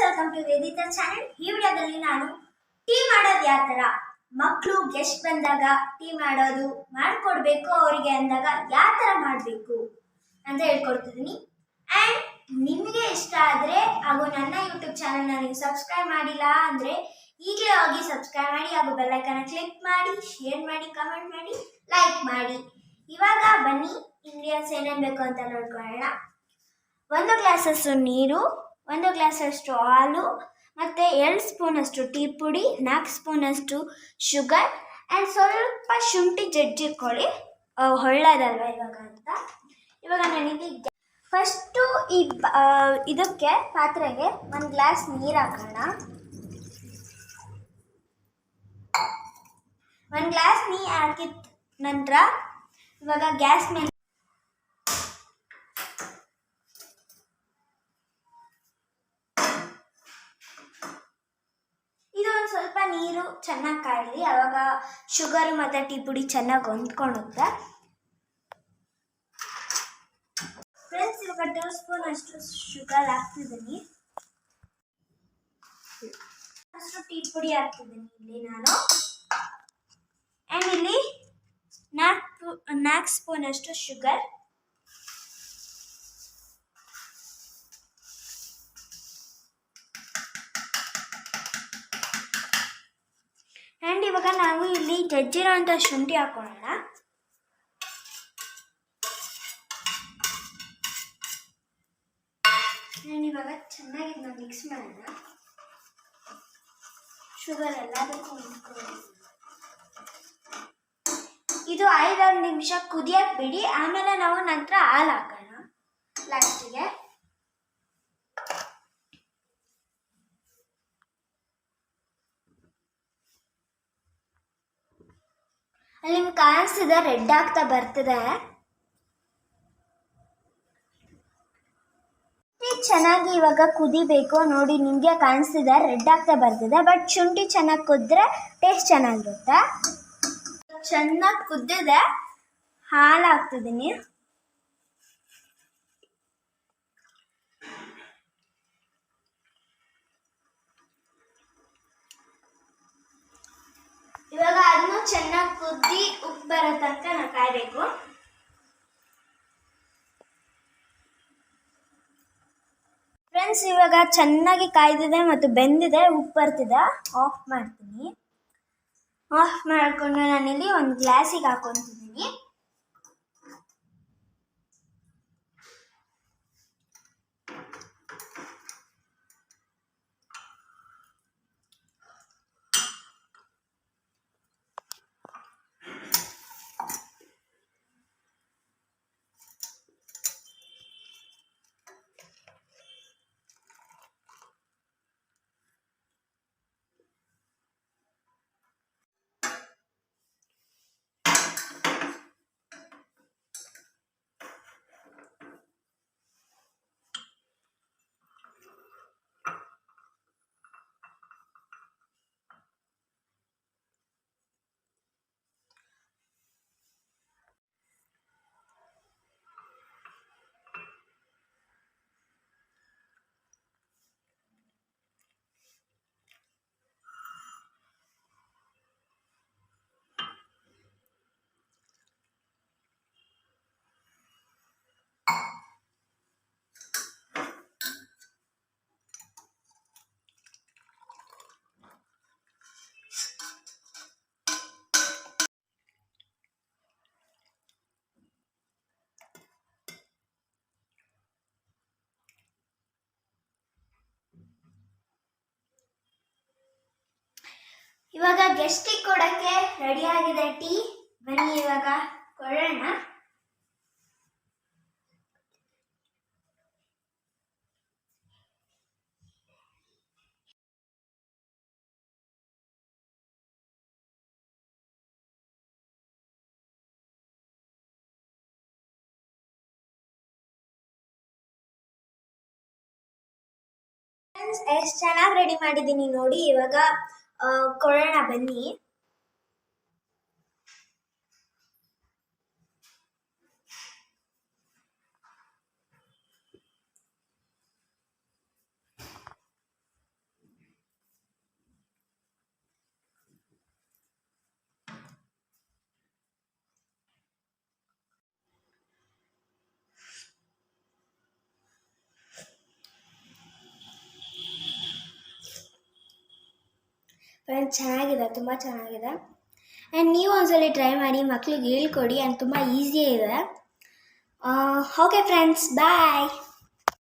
Welcome to Vedita channel ಈ ವಿಡಿಯೋದಲ್ಲಿ ನಾನು ಟೀ ಮಾಡೋದು ಯಾವ ಥರ? ಮಕ್ಕಳು ಗೆಸ್ಟ್ ಬಂದಾಗ ಟೀ ಮಾಡೋದು ಮಾಡಿಕೊಡ್ಬೇಕು, ಅವರಿಗೆ ಅಂದಾಗ ಯಾವ ಥರ ಮಾಡಬೇಕು ಅಂತ ಹೇಳ್ಕೊಡ್ತಿದ್ದೀನಿ. ಆ್ಯಂಡ್ ನಿಮಗೆ ಇಷ್ಟ ಆದರೆ, ಹಾಗೂ ನನ್ನ ಯೂಟ್ಯೂಬ್ ಚಾನಲ್ನ ನೀವು ಸಬ್ಸ್ಕ್ರೈಬ್ ಮಾಡಿಲ್ಲ ಅಂದರೆ, ಈಗಲೇ ಹೋಗಿ ಸಬ್ಸ್ಕ್ರೈಬ್ ಮಾಡಿ, ಹಾಗೂ ಬೆಲ್ಲೈಕನ್ನ ಕ್ಲಿಕ್ ಮಾಡಿ ಶೇರ್ ಮಾಡಿ ಕಮೆಂಟ್ ಮಾಡಿ ಲೈಕ್ ಮಾಡಿ. ಇವಾಗ ಬನ್ನಿ ಇಂಗ್ರೀಡಿಯನ್ಸ್ ಏನೇನು ಬೇಕು ಅಂತ ನೋಡ್ಕೊಳ್ಳೋಣ. ಒಂದು ಗ್ಲಾಸಸ್ಸು ನೀರು ಒಂದು ಗ್ಲಾಸಷ್ಟು ಹಾಲು, ಮತ್ತು ಎರಡು ಸ್ಪೂನಷ್ಟು ಟೀ ಪುಡಿ, ನಾಲ್ಕು ಸ್ಪೂನಷ್ಟು ಶುಗರ್ ಆ್ಯಂಡ್ ಸ್ವಲ್ಪ ಶುಂಠಿ ಜಜ್ಜಿಟ್ಕೊಳ್ಳಿ ಹೊಳ್ಳೋದಲ್ವ ಇವಾಗ ಅಂತ. ಇವಾಗ ನನಗೆ ಫಸ್ಟು ಈ ಇದಕ್ಕೆ ಪಾತ್ರೆಗೆ ಒಂದು ಗ್ಲಾಸ್ ನೀರು ಹಾಕೋಣ. ಒಂದು ಗ್ಲಾಸ್ ನೀರು ಹಾಕಿದ ನಂತರ ಇವಾಗ ಗ್ಯಾಸ್ ಮೇಲೆ ಇದು ಒಂದು ಸ್ವಲ್ಪ ನೀರು ಚೆನ್ನಾಗಿ ಕಾಯಲಿ ಆವಾಗ ಶುಗರ್ ಮತ್ತು ಟೀ ಪುಡಿ ಚೆನ್ನಾಗಿ ಹೊಂದ್ಕೊಳುತ್ತೆ. ಫ್ರೆಂಡ್ಸ್ ಇವಾಗ ಟೂ ಸ್ಪೂನ್ ಅಷ್ಟು ಶುಗರ್ ಹಾಕ್ತಿದ್ದೀನಿ. ಅಷ್ಟು ಟೀ ಪುಡಿ ಹಾಕ್ತಿದ್ದೀನಿ ಇಲ್ಲಿ ನಾನು. ಆ್ಯಂಡ್ ಇಲ್ಲಿ ನಾಲ್ಕು ನಾಲ್ಕು ಸ್ಪೂನ್ ಅಷ್ಟು ಶುಗರ್ ಆ್ಯಂಡ್ ಇವಾಗ ನಾವು ಇಲ್ಲಿ ಜಜ್ಜಿರೋಂಥ ಶುಂಠಿ ಹಾಕೊಳ್ಳೋಣ. ನಾನು ಇವಾಗ ಚೆನ್ನಾಗಿ ಇದನ್ನ ಮಿಕ್ಸ್ ಮಾಡೋಣ. ಶುಗರ್ ಎಲ್ಲದಕ್ಕೂ. ಇದು ಐದಾರು ನಿಮಿಷ ಕುದಿಯಕ್ಕೆ ಬಿಡಿ. ಆಮೇಲೆ ನಾವು ನಂತರ ಹಾಲು ಹಾಕೋಣ. ಲಾಸ್ಟಿಗೆ ಅಲ್ಲಿ ನಿಮ್ಗೆ ಕಾಣಿಸ್ತಿದೆ, ರೆಡ್ ಆಗ್ತಾ ಬರ್ತಿದೆ. ಚೆನ್ನಾಗಿ ಇವಾಗ ಕುದಿಬೇಕು, ನೋಡಿ ನಿಮಗೆ ಕಾಣಿಸ್ತಿದೆ, ರೆಡ್ ಆಗ್ತಾ ಬರ್ತಿದೆ, ಬಟ್ ಶುಂಠಿ ಚೆನ್ನಾಗಿ ಕುದ್ರೆ ಟೇಸ್ಟ್ ಚೆನ್ನಾಗಿರುತ್ತೆ. ಚೆನ್ನಾಗಿ ಕುದ್ದಿದೆ ಹಾಲು ಹಾಕ್ತಿದ್ದೀನಿ ಇವಾಗ ಅದನ್ನು ಚೆನ್ನಾಗಿ ಕುದ್ದಿ ಉಪ್ಪು ಬರೋ ತನಕ ನಾವು ಕಾಯಬೇಕು. ಫ್ರೆಂಡ್ಸ್ ಇವಾಗ ಚೆನ್ನಾಗಿ ಕಾಯ್ದಿದೆ ಮತ್ತು ಬೆಂದಿದೆ, ಉಪ್ಪು ಬರ್ತಿದೆ. ಆಫ್ ಮಾಡ್ತೀನಿ. ಆಫ್ ಮಾಡಿಕೊಂಡು ನಾನಿಲ್ಲಿ ಒಂದು ಗ್ಲಾಸಿಗೆ ಹಾಕೊತಿದ್ದೀನಿ ಇವಾಗ ಕೊಡಕ್ಕೆ ರೆಡಿ ಆಗಿದೆ ಟೀ ಬನ್ನಿ ಇವಾಗ ಕೊಡೋಣ. ಎಷ್ಟು ಚೆನ್ನಾಗಿ ರೆಡಿ ಮಾಡಿದ್ದೀನಿ ನೋಡಿ. ಇವಾಗ ಆ, ಕೊಡೋಣ ಬನ್ನಿ ಫ್ರೆಂಡ್ಸ್ ಚೆನ್ನಾಗಿದೆ, ತುಂಬ ಚೆನ್ನಾಗಿದೆ. ಆ್ಯಂಡ್ ನೀವು ಒಂದ್ಸಲಿ ಟ್ರೈ ಮಾಡಿ ಮಕ್ಳಿಗೆ ಹೇಳ್ಕೊಡಿ ಆ್ಯಂಡ್ ತುಂಬ ಈಸಿಯೇ ಇದೆ ಓಕೆ ಫ್ರೆಂಡ್ಸ್ ಬಾಯ್